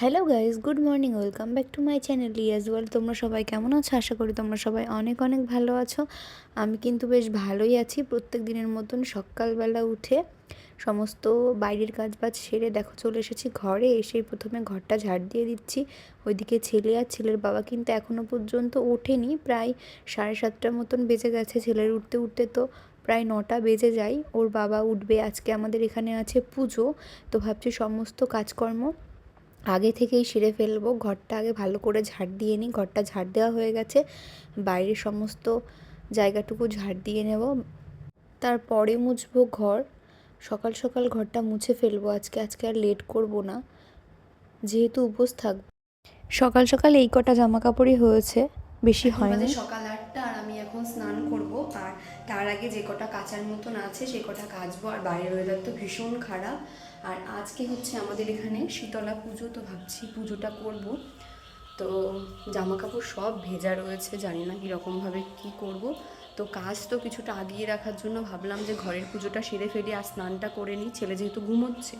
Hello guys good morning welcome back to my channel Yaz World তোমরা সবাই কেমন আছো? আশা করি তোমরা সবাই অনেক অনেক ভালো আছো। আমি কিন্তু বেশ ভালোই আছি। প্রত্যেক দিনের মতন সকালবেলা উঠে সমস্ত বাইরের কাজ বাজ সেরে দেখো চলে এসেছি ঘরে। এসেই প্রথমে ঘরটা ঝাড় দিয়ে দিচ্ছি। ওইদিকে ছেলে আর ছেলের বাবা কিন্তু এখনও পর্যন্ত ওঠেনি। প্রায় সাড়ে সাতটার মতন বেজে গেছে ছেলের উঠতে উঠতে তো প্রায় নটা বেজে যায়। ওর বাবা উঠবে, আজকে আমাদের এখানে আছে পুজো। তো ভাবছি সমস্ত কাজকর্ম আগে থেকেই সেরে ফেলব। ঘরটা আগে ভালো করে ঝাড় দিয়ে নিই। ঘরটা ঝাড় দেওয়া হয়ে গেছে। বাইরের সমস্ত জায়গাটুকু ঝাড় দিয়ে নেব। তারপরে মুছবো ঘর। সকাল সকাল ঘরটা মুছে ফেলব। আজকে আজকে আর লেট করব না। যেহেতু উপোস থাকব। সকাল সকাল এই কটা জামা কাপড়ই হয়েছে। বেশি হয় বাজে সকাল আটটা আর আমি এখন স্নান করব। আর তার আগে যে কটা কাচার মতন আছে সে কটা কাচবো। আর বাইরের ওয়েদার তো ভীষণ খারাপ। আর আজকে হচ্ছে আমাদের এখানে শীতলা পুজো তো ভাবছি পুজোটা করব। তো জামা কাপড় সব ভেজা রয়েছে জানি না কীরকমভাবে কী করব। তো কাজ তো কিছুটা আগিয়ে রাখার জন্য ভাবলাম যে ঘরের পুজোটা সেরে ফেলি আর স্নানটা করে নিই। ছেলে যেহেতু ঘুমোচ্ছে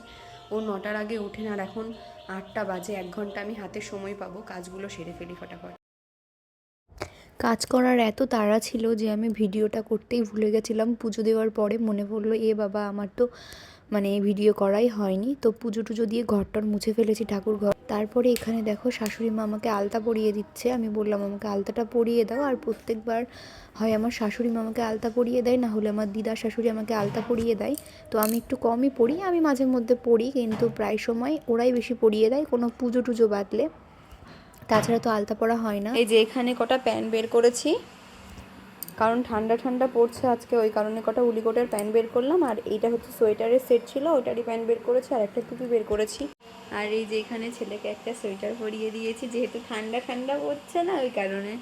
ও নটার আগে ওঠে না আর এখন আটটা বাজে এক ঘণ্টা আমি হাতে সময় পাবো। কাজগুলো সেরে ফেলি ফটাফট। কাজ করার এত তাড়া ছিল যে আমি ভিডিওটা করতেই ভুলে গেছিলাম। পুজো দেওয়ার পরে মনে পড়ল, এ বাবা, আমার তো মানে ভিডিও করাই হয়নি। তো পুজো টুজো দিয়ে ঘরটর মুছে ফেলেছি ঠাকুর ঘর। তারপরে এখানে দেখো, শাশুড়ি মা আমাকে আলতা পরিয়ে দিচ্ছে। আমি বললাম, আমাকে আলতাটা পরিয়ে দাও। আর প্রত্যেকবার হয় আমার শাশুড়ি মা আমাকে আলতা পরিয়ে দেয়, না হলে আমার দিদা শাশুড়ি আমাকে আলতা পরিয়ে দেয়। তো আমি একটু কমই পড়ি আমি মাঝে মধ্যে পড়ি কিন্তু প্রায় সময় ওরাই বেশি পরিয়ে দেয়। কোনো পুজো টুজো বাদলে তাছাড়া তো আলতা পরা হয় না। এই যে এখানে কটা প্যান বের করেছি, কারণ ঠান্ডা ঠান্ডা পড়ছে আজকে, ওই কারণে কটা উলিকোটের প্যান বের করলাম, আর এইটা হচ্ছে সোয়েটারের সেট ছিল, ওইটারই প্যান বের করেছি, আর একটা টুপি বের করেছি। আর এই যে এখানে ছেলেকে একটা সোয়েটার পরিয়ে দিয়েছি, যেহেতু ঠান্ডা ঠান্ডা পড়ছে না ওই কারণে।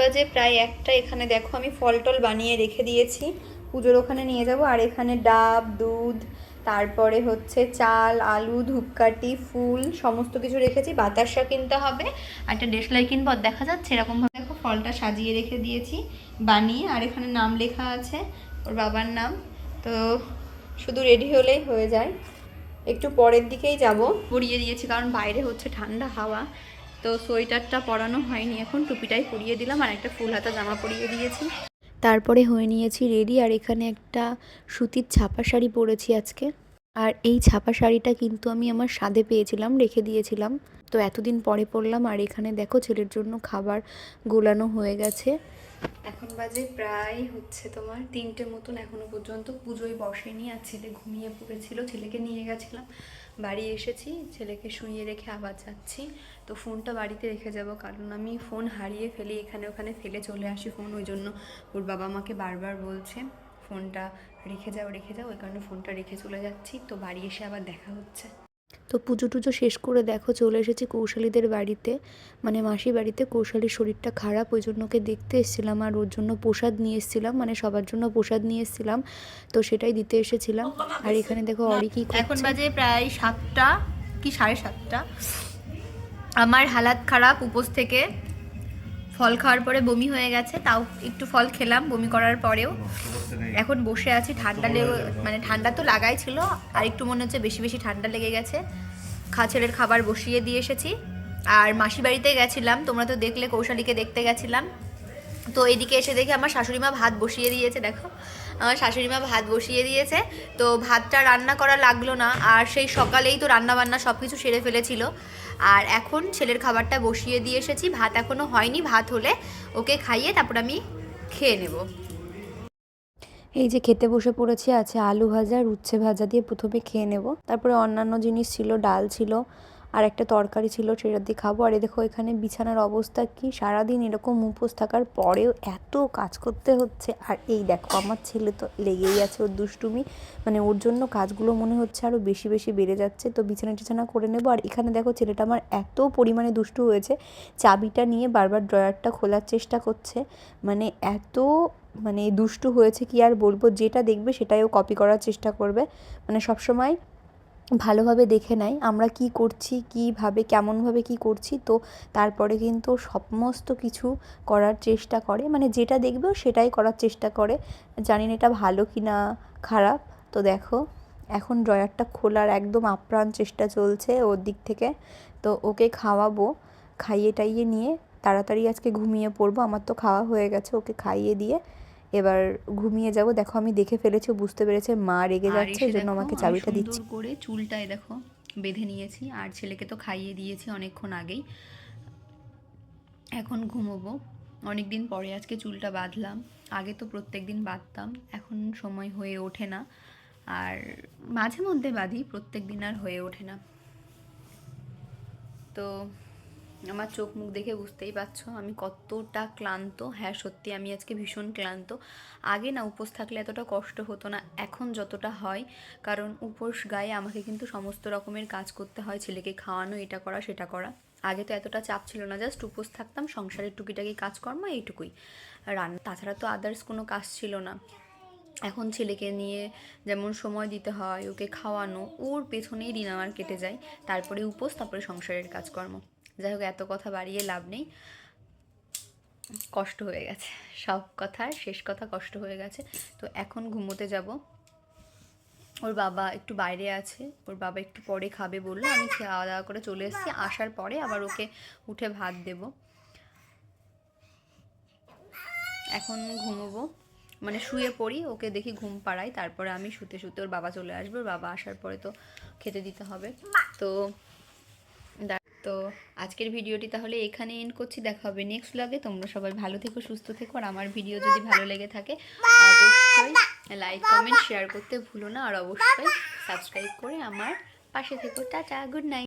বাজে প্রায় একটা, এখানে দেখো আমি ফল টল বানিয়ে রেখে দিয়েছি, পুজোর ওখানে নিয়ে যাব, আর এখানে ডাব, দুধ তারপরে হচ্ছে চাল, আলু, ধূপকাঠি, ফুল, সমস্ত কিছু রেখেছি। বাতাসা কিনতে হবে। আর একটা ডেসলাই কিনবো দেখা যাচ্ছে এরকমভাবে দেখো ফলটা সাজিয়ে রেখে দিয়েছি, বানিয়ে। আর এখানে নাম লেখা আছে, ওর বাবার নাম। তো শুধু রেডি হলেই হয়ে যায়। একটু পরের দিকেই যাব। পরিয়ে দিয়েছি, কারণ বাইরে হচ্ছে ঠান্ডা হাওয়া। তো সোয়েটারটা পরানো হয়নি, এখন টুপিটাই পরিয়ে দিলাম। আর একটা ফুল হাতা জামা পরিয়ে দিয়েছি। তারপরে হয়ে নিয়েছি রেডি। আর এখানে একটা সুতির ছাপা শাড়ি পরেছি আজকে। আর এই ছাপা শাড়িটা কিন্তু আমি আমার স্বাদে পেয়েছিলাম, রেখে দিয়েছিলাম। তো এতদিন পরে পরলাম, আর এখানে দেখো ছেলের জন্য খাবার গোলানো হয়ে গেছে। এখন বাজে প্রায় হচ্ছে তোমার তিনটে মতন এখনও পর্যন্ত। পুজোয় বসেনি, আর ছেলে ঘুমিয়ে পড়েছিল, ছেলেকে নিয়ে গেছিলাম। বাড়ি এসেছি, ছেলেকে শুইয়ে রেখে আবার যাচ্ছি। তো ফোনটা বাড়িতে রেখে যাব, কারণ আমি ফোন হারিয়ে ফেলি, এখানে ওখানে ফেলে চলে আসি ফোন, ওই জন্য ওর বাবা মাকে বারবার বলছে, ফোনটা রেখে যাও রেখে যাও, ওই কারণে ফোনটা রেখে চলে যাচ্ছি। তো বাড়ি এসে আবার দেখা হচ্ছে। তো পুজো টুজো শেষ করে দেখো চলে এসেছি কৌশালীদের বাড়িতে। মানে মাসি বাড়িতে কৌশালীর শরীরটা খারাপ, ওই জন্য ওকে দেখতে এসেছিলাম আর ওর জন্য প্রসাদ নিয়ে এসেছিলাম মানে সবার জন্য প্রসাদ নিয়ে এসেছিলাম। তো সেটাই দিতে এসেছিলাম। আর এখানে দেখো অরি কি এখন বাজে প্রায় সাতটা, কি সাড়ে সাতটা। আমার হালাত খারাপ, উপোস থেকে। ফল খাওয়ার পরে বমি হয়ে গেছে, তাও একটু ফল খেলাম, বমি করার পরেও। এখন বসে আছি, ঠান্ডা লেগে মানে ঠান্ডা তো লাগাই ছিল, আর একটু মনে হচ্ছে বেশি বেশি ঠান্ডা লেগে গেছে। খা খাবার বসিয়ে দিয়ে এসেছি। আর মাসি বাড়িতে গেছিলাম, তোমরা তো দেখলে, কৌশালীকে দেখতে গেছিলাম। তো এদিকে এসে দেখি আমার শাশুড়ি মা ভাত বসিয়ে দিয়েছে, দেখো। আমার শাশুড়ি মা ভাত বসিয়ে দিয়েছে। তো ভাতটা রান্না করা লাগল না, আর সেই সকালেই তো রান্না বান্না সব কিছু সেরে ফেলেছিল। আর এখন ছেলের খাবারটা বসিয়ে দিয়ে এসেছি, ভাত এখনও হয়নি, ভাত হলে ওকে খাইয়ে তারপর আমি খেয়ে নেব। এই যে খেতে বসে পড়েছি, আছে আলু ভাজা আর উচ্ছে ভাজা দিয়ে প্রথমে খেয়ে নেব। তারপরে অন্যান্য জিনিস ছিল, ডাল ছিল আর একটা তরকারি ছিল সেটা দিয়ে খাব। আর এ দেখো এখানে বিছানার অবস্থা কি? সারাদিন এরকম উপোস থাকার পরেও এত কাজ করতে হচ্ছে। আর এই দেখো, আমার ছেলে তো লেগেই আছে ওর দুষ্টুমি। মানে ওর জন্য কাজগুলো মনে হচ্ছে আরও বেশি বেশি বেড়ে যাচ্ছে। তো বিছানা টিছানা করে নেব। আর এখানে দেখো ছেলেটা আমার এত পরিমাণে দুষ্টু হয়েছে। চাবিটা নিয়ে বারবার ড্রয়ারটা খোলার চেষ্টা করছে। মানে এত মানে দুষ্টু হয়েছে কি আর বলব? যেটা দেখবে সেটাই ও কপি করার চেষ্টা করবে। মানে সবসময় ভালোভাবে দেখে নেয়, আমরা কি করছি, কীভাবে, কেমনভাবে কি করছি, তো তারপরে কিন্তু সমস্ত কিছু করার চেষ্টা করে। মানে যেটা দেখবে সেটাই করার চেষ্টা করে। জানি না এটা ভালো কি না খারাপ। তো দেখো, এখন ড্রয়ারটা খোলার একদম আপ্রাণ চেষ্টা চলছে ওর দিক থেকে। তো ওকে খাওয়াবো খাইয়ে টাইয়ে নিয়ে, তাড়াতাড়ি আজকে ঘুমিয়ে পড়ব। আমার তো খাওয়া হয়ে গেছে, ওকে খাইয়ে দিয়ে এবার ঘুমিয়ে যাব। দেখো আমি দেখে ফেলেছি বুঝতে পেরেছে মা রেগে যাচ্ছে এই জন্য আমাকে চাবিটা দিচ্ছে। করে চুলটায় দেখো বেঁধে নিয়েছি আর ছেলেকে তো খাইয়ে দিয়েছি অনেকক্ষণ আগেই। এখন ঘুমোবো। অনেক দিন পরে আজকে চুলটা বাঁধলাম। আগে তো প্রত্যেক দিন বাঁধতাম এখন সময় হয়ে ওঠে না। আর মাঝে মধ্যে বাঁধি প্রত্যেক দিন আর হয়ে ওঠে না। তো আমার চোখ মুখ দেখে বুঝতেই পারছ, আমি কতটা ক্লান্ত। হ্যাঁ সত্যি আমি আজকে ভীষণ ক্লান্ত। আগে না উপোস থাকলে এতটা কষ্ট হতো না, এখন যতটা হয়, কারণ উপোস গায়ে আমাকে কিন্তু সমস্ত রকমের কাজ করতে হয়, ছেলেকে খাওয়ানো, এটা করা, সেটা করা। আগে তো এতটা চাপ ছিল না, জাস্ট উপোস থাকতাম, সংসারের টুকিটাকি কাজকর্ম, এইটুকুই। রান্না তাছাড়া তো আদার্স কোনো কাজ ছিল না। এখন ছেলেকে নিয়ে যেমন সময় দিতে হয়, ওকে খাওয়ানো, ওর পেছনেই দিন আমার কেটে যায়, তারপরে উপোস, তারপরে সংসারের কাজকর্ম। যাই হোক, এত কথা বাড়িয়ে লাভ নেই। কষ্ট হয়ে গেছে। সব কথার শেষ কথা কষ্ট হয়ে গেছে। তো এখন ঘুমোতে যাব। ওর বাবা একটু বাইরে আছে। ওর বাবা একটু পরে খাবে বলল। আমি খাওয়া দাওয়া করে চলে এসেছি। আসার পরে আবার ওকে উঠে ভাত দেব। এখন ঘুমোবো। মানে শুয়ে পড়ি, ওকে দেখি ঘুম পাড়াই তারপরে আমি শুতে শুতে ওর বাবা চলে আসবে। ওর বাবা আসার পরে তো খেতে দিতে হবে। তো তো আজকের ভিডিওটি তাহলে এখানে এন্ড করছি। দেখা হবে নেক্সট ব্লগে তোমরা সবাই ভালো থেকো, সুস্থ থেকো। আর আমার ভিডিও যদি ভালো লেগে থাকে, অবশ্যই লাইক কমেন্ট শেয়ার করতে ভুলো না। আর অবশ্যই সাবস্ক্রাইব করে আমার পাশে থেকো। Tata good night